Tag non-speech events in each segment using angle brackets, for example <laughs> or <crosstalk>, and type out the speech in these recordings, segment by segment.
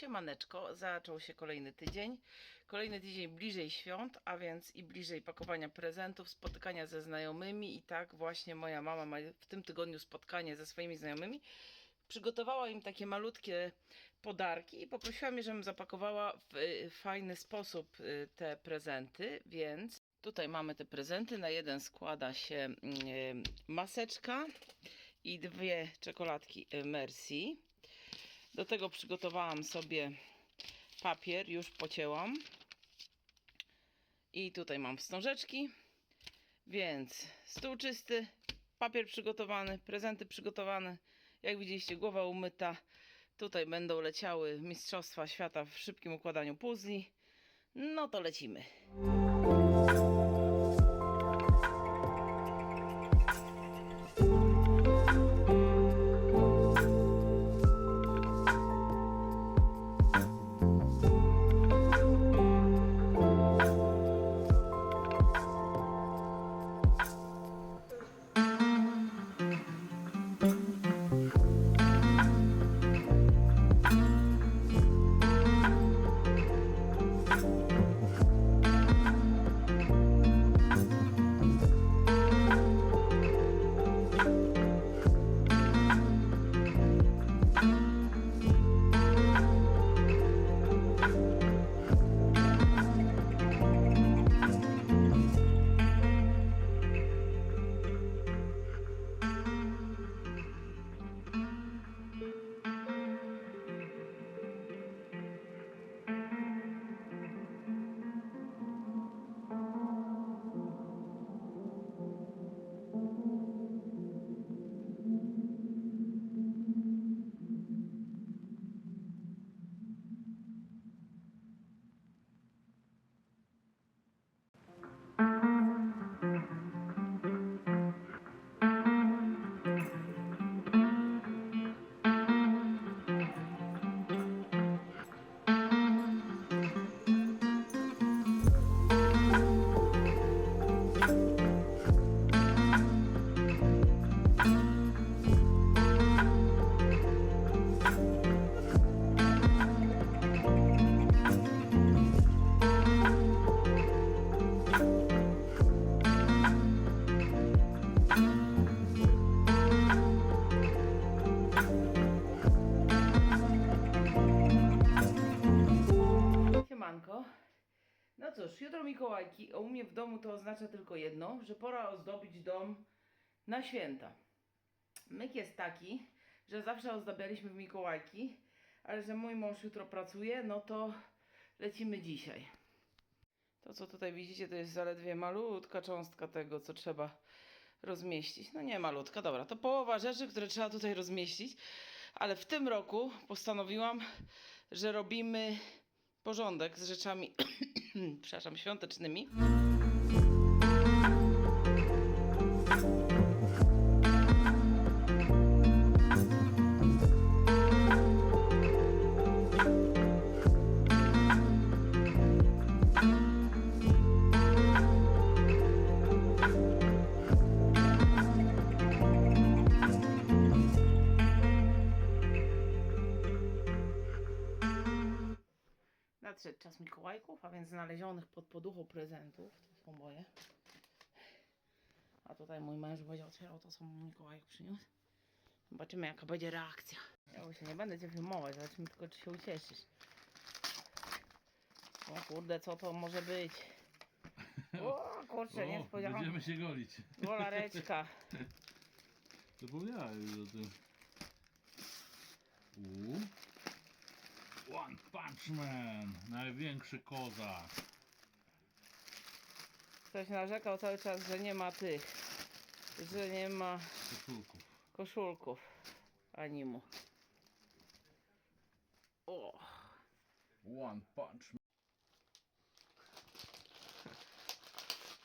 Siemaneczko, zaczął się kolejny tydzień. Kolejny tydzień bliżej świąt, a więc i bliżej pakowania prezentów, spotykania ze znajomymi i tak właśnie moja mama ma w tym tygodniu spotkanie ze swoimi znajomymi. Przygotowała im takie malutkie podarki i poprosiła mnie, żebym zapakowała w y, fajny sposób y, te prezenty, więc tutaj mamy te prezenty. Na jeden składa się y, maseczka i dwie czekoladki Merci. Do tego przygotowałam sobie papier, już pocięłam. I tutaj mam wstążeczki, więc stół czysty, papier przygotowany, prezenty przygotowane. Jak widzieliście, głowa umyta. Tutaj będą leciały Mistrzostwa Świata w szybkim układaniu puzli. No to lecimy. W domu to oznacza tylko jedno, że pora ozdobić dom na święta. Myk jest taki, że zawsze ozdabialiśmy w Mikołajki, ale że mój mąż jutro pracuje, no to lecimy dzisiaj. To, co tutaj widzicie, to jest zaledwie malutka cząstka tego, co trzeba rozmieścić. No nie malutka, dobra, to połowa rzeczy, które trzeba tutaj rozmieścić, ale w tym roku postanowiłam, że robimy porządek z rzeczami, <clears throat> przepraszam, świątecznymi. Znalezionych pod poduchą prezentów. To są moje. A tutaj mój męż będzie otwierał to, co mu Mikołajek przyniósł. Zobaczymy, jaka będzie reakcja. Ja się nie będę cię filmować, zobaczymy tylko, czy się ucieszysz. O kurde, co to może być? <laughs> O kurczę, nie O, spodziewałam. Będziemy się golić. Wolareczka. <laughs> Zapomniałem już o tym. Man! Największy kozak. Ktoś narzekał cały czas, że nie ma tych, że nie ma Koszulków. koszulków animu. O, One Punch Man.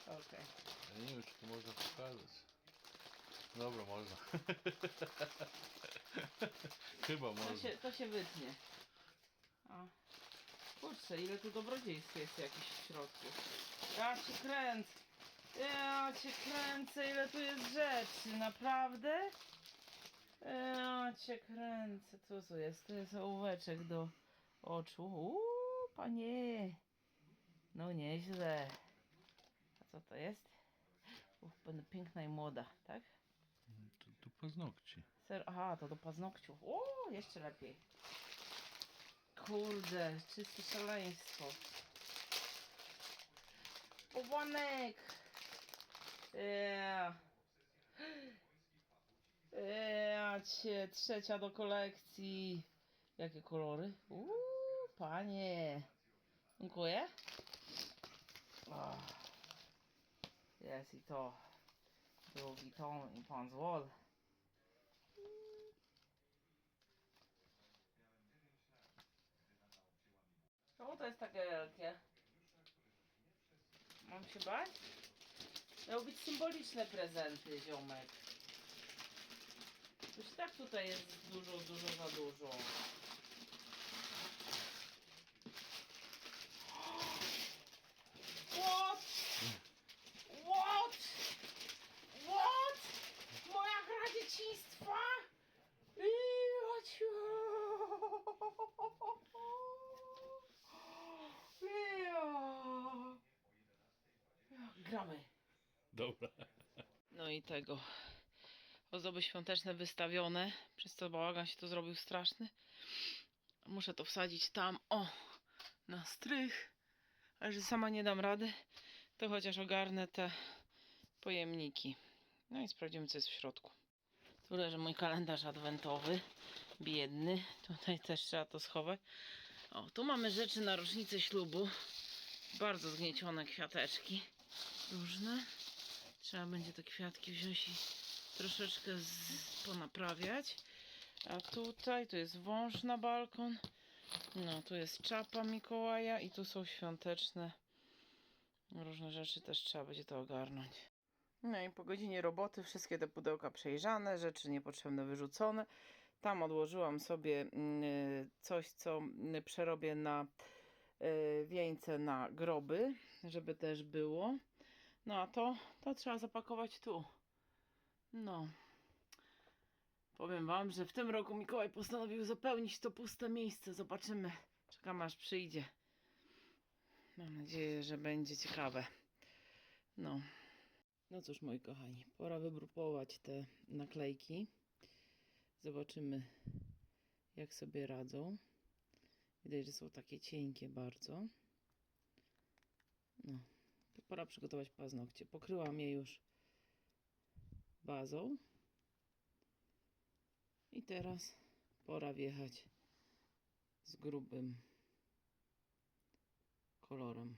okej. Ja nie wiem, czy to można pokazać. Dobra, można. <laughs> Chyba To można. się, to się wytnie. Kurczę, ile tu dobrodziejstw jest jakichś w środku. Ja cię kręcę. Ja cię kręcę, ile tu jest rzeczy, naprawdę? Ja cię kręcę. Co tu jest? To jest ołóweczek do oczu. Uuu, panie. No nieźle. A co to jest? Uf, będę piękna i młoda, tak? To, to paznokcie. Ser, aha, to do paznokciów. O, jeszcze lepiej. Kurde, czyste szaleństwo. Bobłanek! Yeah. Yeah, cię, trzecia do kolekcji. Jakie kolory? Uuu, panie. Dziękuję. Jest i to. Louis Vuitton i Pan Wall. To jest takie wielkie? Mam się bać? Miały być symboliczne prezenty, ziomek. Już tak tutaj jest dużo, dużo za dużo. Dobra. No i tego. Ozdoby świąteczne wystawione, przez co bałagan się tu zrobił straszny. Muszę to wsadzić tam, o, na strych. Ale że sama nie dam rady, to chociaż ogarnę te pojemniki. No i sprawdzimy, co jest w środku. Tu leży mój kalendarz adwentowy, biedny. Tutaj też trzeba to schować. O, tu mamy rzeczy na rocznicę ślubu. Bardzo zgniecione kwiateczki. Różne. Trzeba będzie te kwiatki wziąć i troszeczkę ponaprawiać. A tutaj, tu jest wąż na balkon. No, tu jest czapa Mikołaja i tu są świąteczne różne rzeczy. Też trzeba będzie to ogarnąć. No i po godzinie roboty wszystkie te pudełka przejrzane, rzeczy niepotrzebne wyrzucone. Tam odłożyłam sobie mm, coś, co przerobię na y, wieńce na groby, żeby też było. No a to, to trzeba zapakować tu. No. Powiem wam, że w tym roku Mikołaj postanowił zapełnić to puste miejsce. Zobaczymy. Czekam aż przyjdzie. Mam nadzieję, że będzie ciekawe. No. No cóż, moi kochani, pora wygrupować te naklejki. Zobaczymy, jak sobie radzą. Widać, że są takie cienkie bardzo. Pora przygotować paznokcie. Pokryłam je już bazą. I teraz pora wjechać z grubym kolorem.